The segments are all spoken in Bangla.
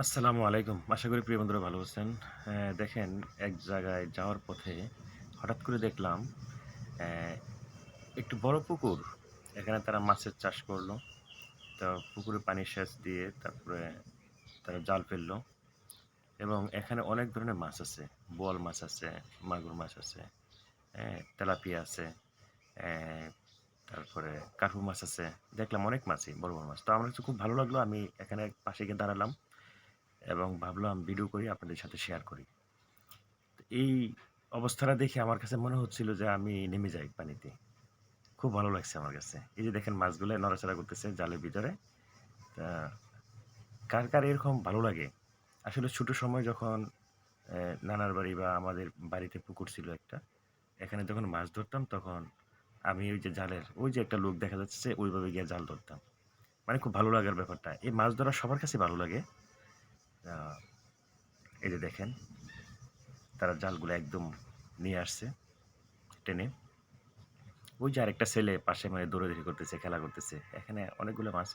আসসালামু আলাইকুম। আশা করি প্রিয় বন্ধুরা ভালো আছেন। দেখেন এক জায়গায় যাওয়ার পথে হঠাৎ করে দেখলাম একটু বড় পুকুর। এখানে তারা মাছের চাষ করল। তো পুকুরে পানি সেচ দিয়ে তারপরে তারা জাল ফেলল এবং এখানে অনেক ধরনের মাছ আছে। বোয়াল মাছ আছে, মাগুর মাছ আছে? তেলাপিয়া আছে, তারপরে কার্পু মাছ আছে। দেখলাম অনেক মাছই বড়, বড় মাছ। তো আমার কাছে খুব ভালো লাগল। আমি এখানে পাশে গিয়ে দাঁড়ালাম। এবং ভাবলাম ভিডিও করি আপনাদের সাথে শেয়ার করি। এই অবস্থাটা দেখে আমার কাছে মনে হচ্ছিল যে আমি নেমে যাই পানিতে। খুব ভালো লাগছে আমার কাছে। এই যে দেখেন মাছগুলো নড়াচড়া করতেছে জালের ভিতরে। তা কার, কার এরকম ভালো লাগে? আসলে ছোটো সময় যখন নানার বাড়ি বা আমাদের বাড়িতে পুকুর ছিল একটা। এখানে যখন মাছ ধরতাম তখন আমি ওই যে জালের ওই যে একটা লোক দেখা যাচ্ছে ওইভাবে গিয়ে জাল ধরতাম। মানে খুব ভালো লাগার ব্যাপারটা। এই মাছ ধরা সবার কাছে ভালো লাগে। এই যে দেখেন তারা জালগুলো একদম নিয়ে আসছে টেনে। ওই যে আরেকটা ছেলে পাশে মানে দৌড়াদৌড়ি করতেছে, খেলা করতেছে। এখানে অনেকগুলো মাছ।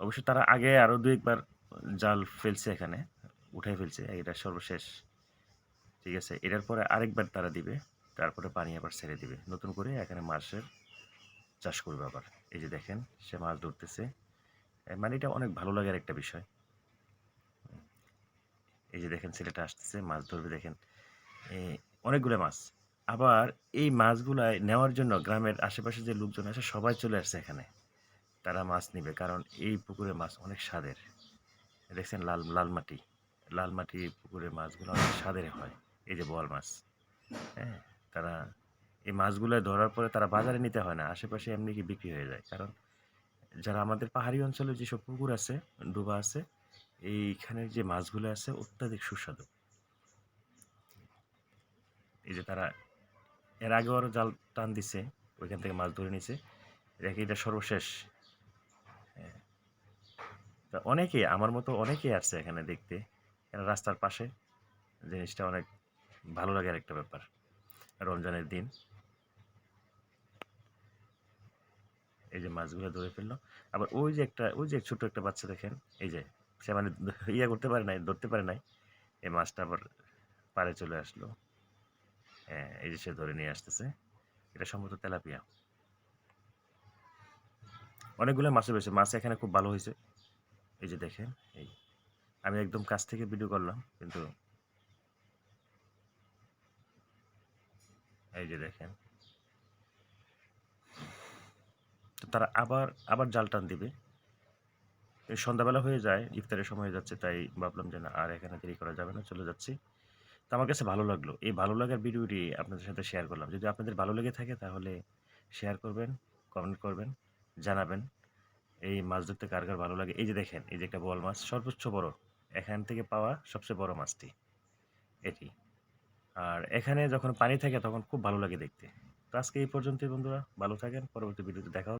অবশ্য তারা আগে আরও দু একবার জাল ফেলছে এখানে, উঠায় ফেলছে। এটা সর্বশেষ। ঠিক আছে? এটার পরে আরেকবার তারা দিবে। তারপরে পানি আবার ছেড়ে দিবে। নতুন করে এখানে মাছের চাষ করবে আবার। এই যে দেখেন সে মাছ ধরতেছে। মানে এটা অনেক ভালো লাগার একটা বিষয়। এই যে দেখেন ছেলেটা আসতেছে, মাছ ধরবে দেখেন। অনেকগুলো মাছ। আবার এই মাছগুলাই নেওয়ার জন্য গ্রামের আশেপাশে যে লোকজন আছে সবাই চলে আসছে এখানে। তারা মাছ নিবে। কারণ এই পুকুরে মাছ অনেক স্বাদের। দেখছেন লাল, লাল মাটি। লাল মাটির পুকুরের মাছগুলো অনেক স্বাদের হয়। এই যে বোয়াল মাছ। হ্যাঁ? তারা এই মাছগুলো ধরার পরে তারা বাজারে নিতে হয় না। আশেপাশে এমনি কি বিক্রি হয়ে যায়। কারণ যারা আমাদের পাহাড়ি অঞ্চলে যেসব পুকুর আছে, ডোবা আছে, এইখানের যে মাছগুলো আছে অত্যাধিক সুস্বাদু। এই যে তারা এর আগেও আরও জাল টান দিছে। ওইখান থেকে মাছ ধরে নিছে। দেখি এটা সর্বশেষ। তা অনেকেই আমার মতো অনেকেই আসছে এখানে দেখতে। এরা রাস্তার পাশে। জিনিসটা অনেক ভালো লাগার একটা ব্যাপার। রমজানের দিন। এই যে মাছগুলো ধরে ফেলল। আবার ওই যে একটা ওই যে ছোট একটা বাচ্চা দেখেন, এই যে সে মানে ইয়া করতে পারে নাই, ধরতে পারে নাই। এই মাছটা আবার পারে চলে আসলো। হ্যাঁ, এই যে সে ধরে নিয়ে আসতেছে। এটা সম্ভবত তেলাপিয়া। অনেকগুলো মাছও পেয়েছে। মাছ এখানে খুব ভালো হয়েছে এই যে দেখেন, এই। আমি একদম কাছ থেকে ভিডিও করলাম। কিন্তু এই যে দেখেন। তো তারা আবার, আবার জাল টান দিবে। সন্ধ্যাবেলা হয়ে যায়, ইফতারের সময় হয়ে যাচ্ছে। তাই ভাবলাম যে না আর এখানে দেরি করা যাবে না, চলে যাচ্ছি। তো আমার কাছে ভালো লাগল। এই ভালো লাগার ভিডিওটি আপনাদের সাথে শেয়ার করলাম। যদি আপনাদের ভালো লেগে থাকে তাহলে শেয়ার করবেন, কমেন্ট করবেন, জানাবেন। এই মাছ ধরতে কার, কার ভালো লাগে। এই যে দেখেন, এই যে একটা বোয়াল মাছ সর্বোচ্চ বড়। এখান থেকে পাওয়া সবচেয়ে বড় মাছটি। এটি। আর এখানে যখন পানি থাকে তখন খুব ভালো লাগে দেখতে। তো আজকে এই পর্যন্তই বন্ধুরা। ভালো থাকেন। পরবর্তী ভিডিওতে দেখা।